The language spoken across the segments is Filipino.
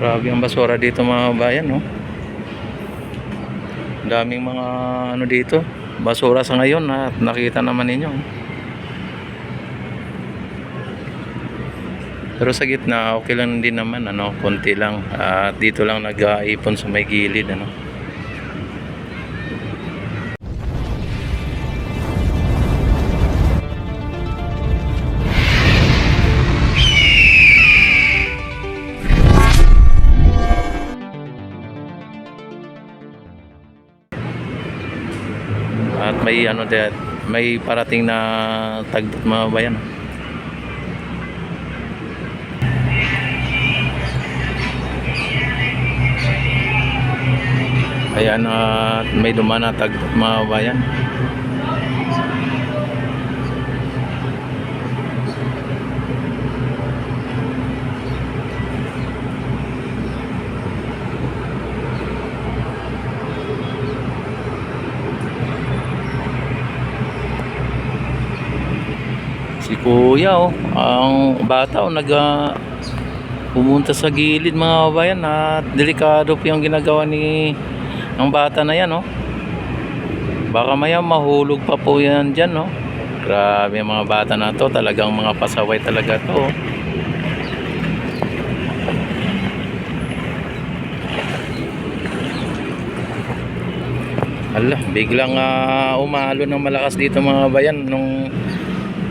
Grabe ang basura dito mga bayan, no? Daming mga ano dito, basura sa ngayon at nakita naman ninyo. Pero sa gitna, okay lang din naman, ano, konti lang. At dito lang nag-aipon sa may gilid, ano. May ano din, may parating na tagbot mga bayan. Ayan at may dumaan na tagbot mga bayan. Si kuya oh, ang bata oh, nag ah, pumunta sa gilid mga kabayan at delikado po yung ginagawa ni ng bata na yan oh. Baka maya mahulog pa po yan dyan no. Grabe ang mga bata na to, talagang mga pasaway talaga to. oh. Ala, biglang ah, umalo ng malakas dito mga bayan nung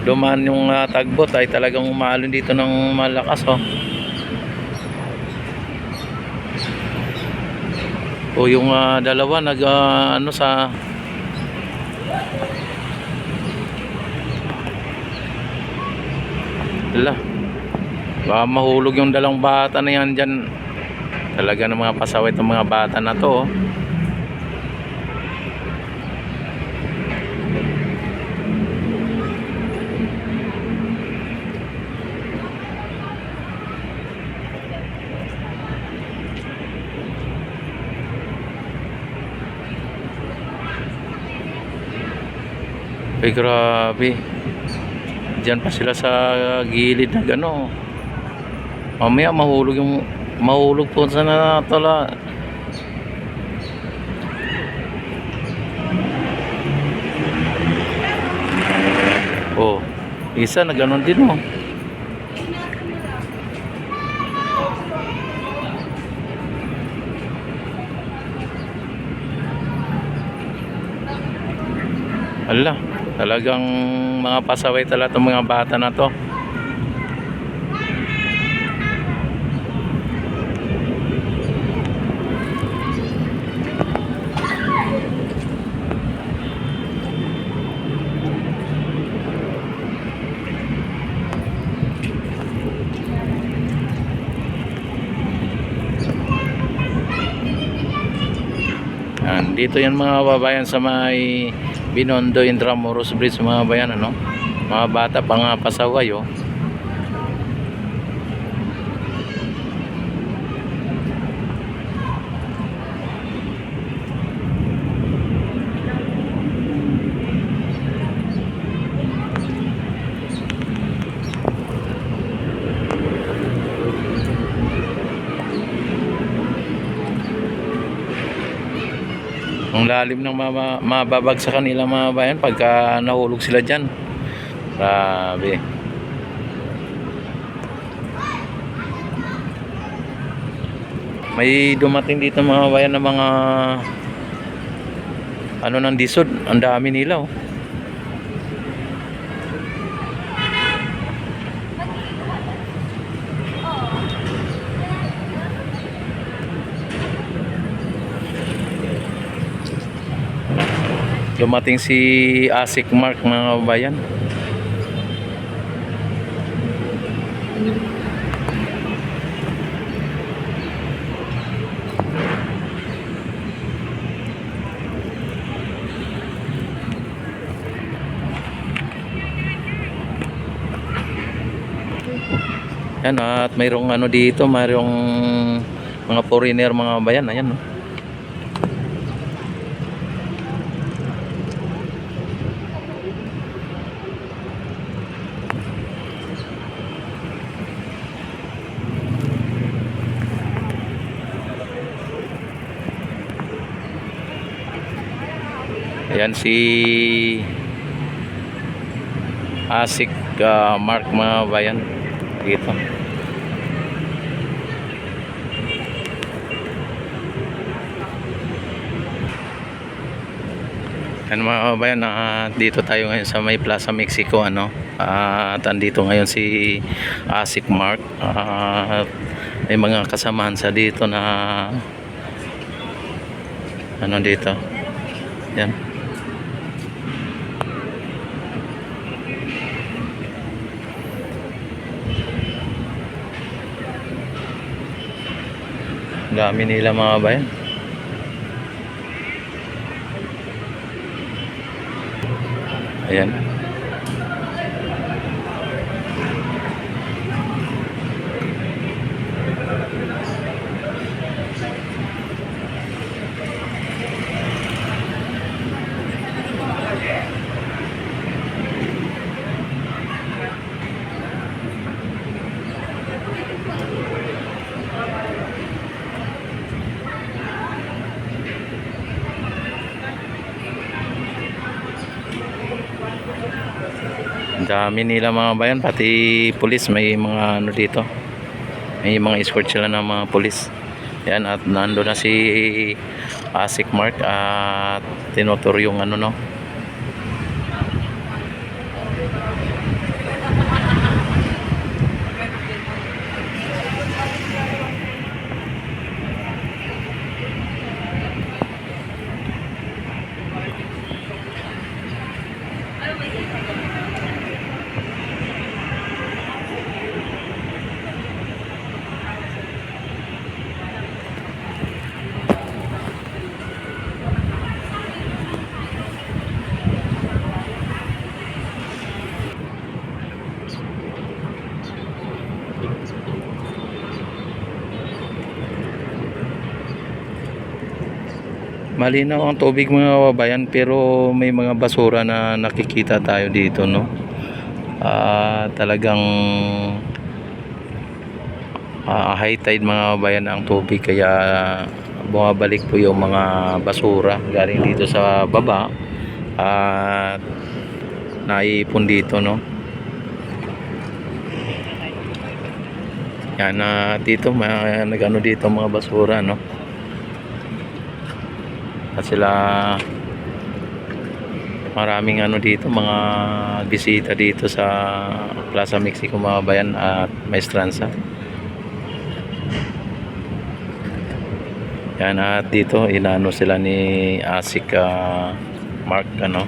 dumaan yung ah, tagbot ay talagang umalo dito ng malakas oh. O yung ah, dalawa nag ah, ano sa Ala. Baka mahulog yung dalawang bata na yan dyan. Talaga ng mga pasaway itong mga bata na to. oh. Ay grabe. Diyan pa sila sa gilid na gano. Mamaya mahulog yung mahulog po sa natala. Oh, isa na ganon din oh. Talagang mga pasaway talaga itong mga bata na to. Yan, dito yan mga babayan sa may Binondo Intramuros Bridge mga bayan ano. Mga bata pa nga pasaway oh. Lalim ng mama, mababag sa kanila mga bayan pagka nahulog sila dyan. Grabe. May dumating dito mga bayan ng mga ano ng disod. Ang dami nila oh. Dumating si Asik Mark mga bayan. Yan at mayroong ano dito, mayroong mga foreigner mga bayan, ayan no. Ayan si Asik ah, Mark mga bayan dito. Yan mga kabayan, ah, dito tayo ngayon sa may Plaza Mexico ano. Ah, at andito ngayon si Asik Mark. Ah, may mga kasamahan sa dito na ano dito. Yan. Dami nila mga bayan. Ayan. Dami nila mga bayan, pati pulis may mga ano dito. May mga escort sila ng mga pulis. Yan at nando na si Asik Mark at tinutur yung ano no. Malinaw ang tubig mga kababayan pero may mga basura na nakikita tayo dito no. Ah, talagang ah, high tide mga kababayan ang tubig kaya bumabalik po yung mga basura galing dito sa baba at naipon dito no. Yan na dito mga nagano dito mga basura no. At sila maraming ano dito mga bisita dito sa Plaza Mexico mga bayan at Maestranza. Yan at dito inano sila ni Asik ah, Mark ano.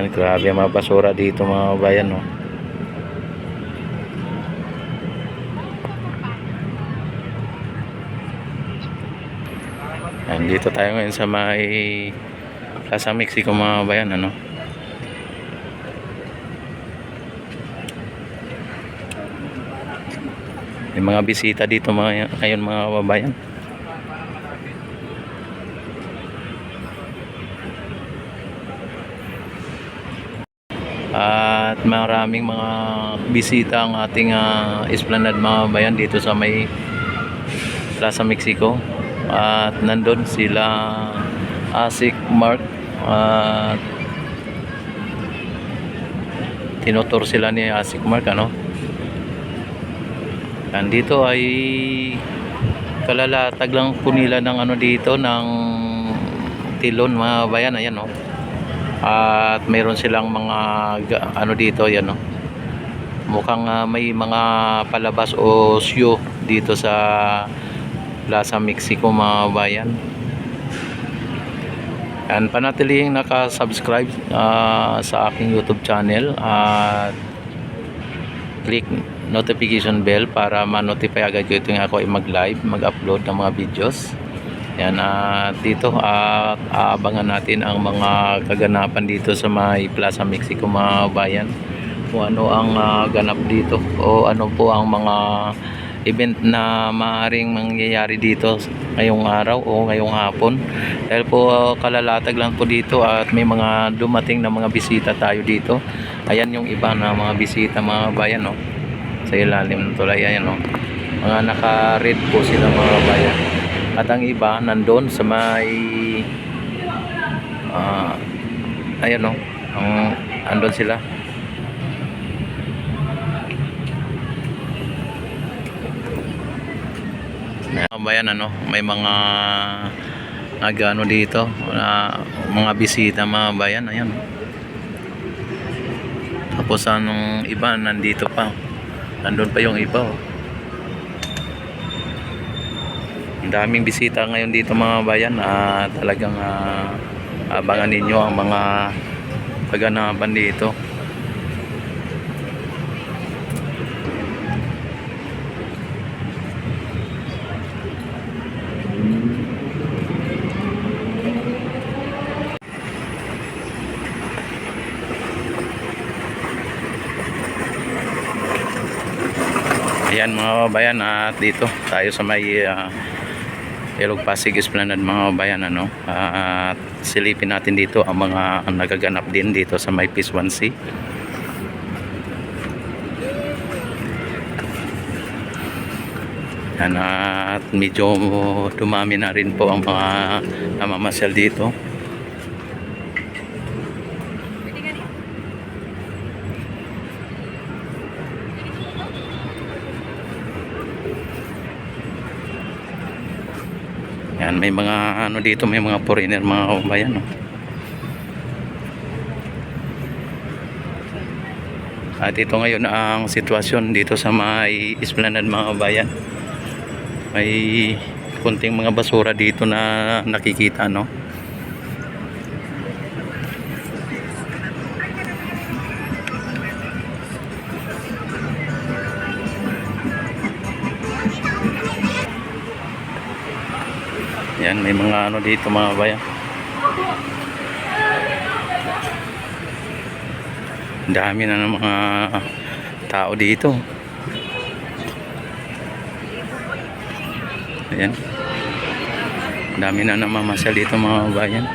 Yan grabe mga basura dito mga bayan no. Yan, dito tayo ngayon sa may Plaza Mexico mga bayan ano. May mga bisita dito mga ngayon mga kababayan. At maraming mga bisita ang ating ah, esplanade mga bayan dito sa may Plaza Mexico at nandun sila Asik Mark at tinutur sila ni Asik Mark ano? Nandito ay kalalatag lang po nila ng ano dito ng tilon mga bayan ayan no? At mayroon silang mga ga- ano dito yan no? Mukhang ah, may mga palabas o show dito sa Plaza Mexico mga bayan. And panatilihing naka-subscribe ah, sa aking YouTube channel at click notification bell para ma-notify agad ko itong ako ay mag-live, mag-upload ng mga videos. Yan at dito at aabangan natin ang mga kaganapan dito sa may Plaza Mexico mga bayan. Kung ano ang ah, ganap dito o ano po ang mga event na maaaring mangyayari dito ngayong araw o ngayong hapon. Dahil po uh, kalalatag lang po dito at may mga dumating na mga bisita tayo dito. Ayan yung iba na mga bisita mga bayan no? Sa ilalim ng tulay ayan no? Mga naka red po sila mga bayan. At ang iba nandun sa may ah ayan no, ang andun sila. Bayan ano, may mga nagano dito, na mga bisita mga bayan, ayan. Tapos anong iba nandito pa. Nandun pa yung iba. Oh. Ang daming bisita ngayon dito mga bayan. Ah, talagang ah, abangan ninyo ang mga kaganapan dito. Ayan mga bayan at dito tayo sa may uh, Ilog Pasig Esplanade mga bayan ano? At silipin natin dito ang mga ang nagaganap din dito sa may Peace 1C Yan at medyo dumami na rin po ang mga namamasyal dito may mga ano dito, may mga foreigner, mga kabayan. No? At ito ngayon ang sitwasyon dito sa may Esplanade mga kabayan. May kunting mga basura dito na nakikita, no? Mga ano dito mga bayan. Dami na ng mga tao dito. Ayan. Dami na namamasyal dito mga bayan.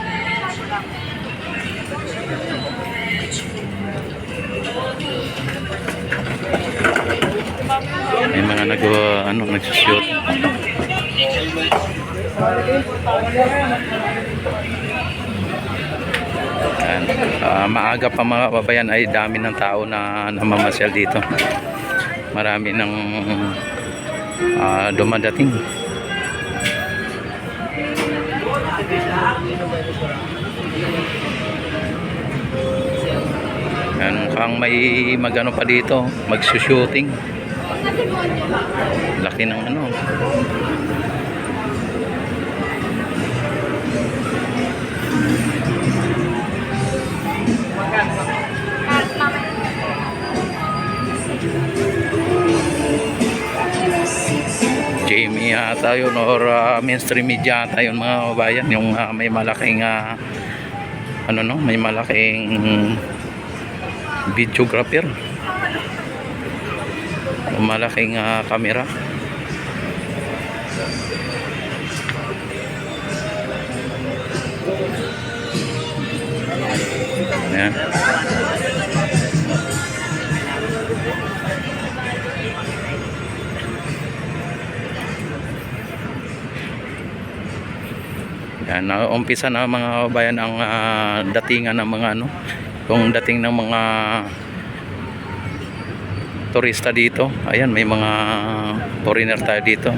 May mga nag ano nagsushoot. Yan. Ah, maaga pa mga kababayan ay dami ng tao na namamasyal dito. Marami ng ah, dumadating. Yan, mukhang may magano pa dito, magsushooting. Laki ng ano. Jamie ata yun or uh, mainstream media ata yun mga kabayan yung uh, may malaking uh, ano no? May malaking videographer. Malaking uh, camera. Ayan. Yan, umpisa na mga kabayan ang ah, datingan ng mga ano, yung dating ng mga turista dito. Ayan, may mga foreigner tayo dito.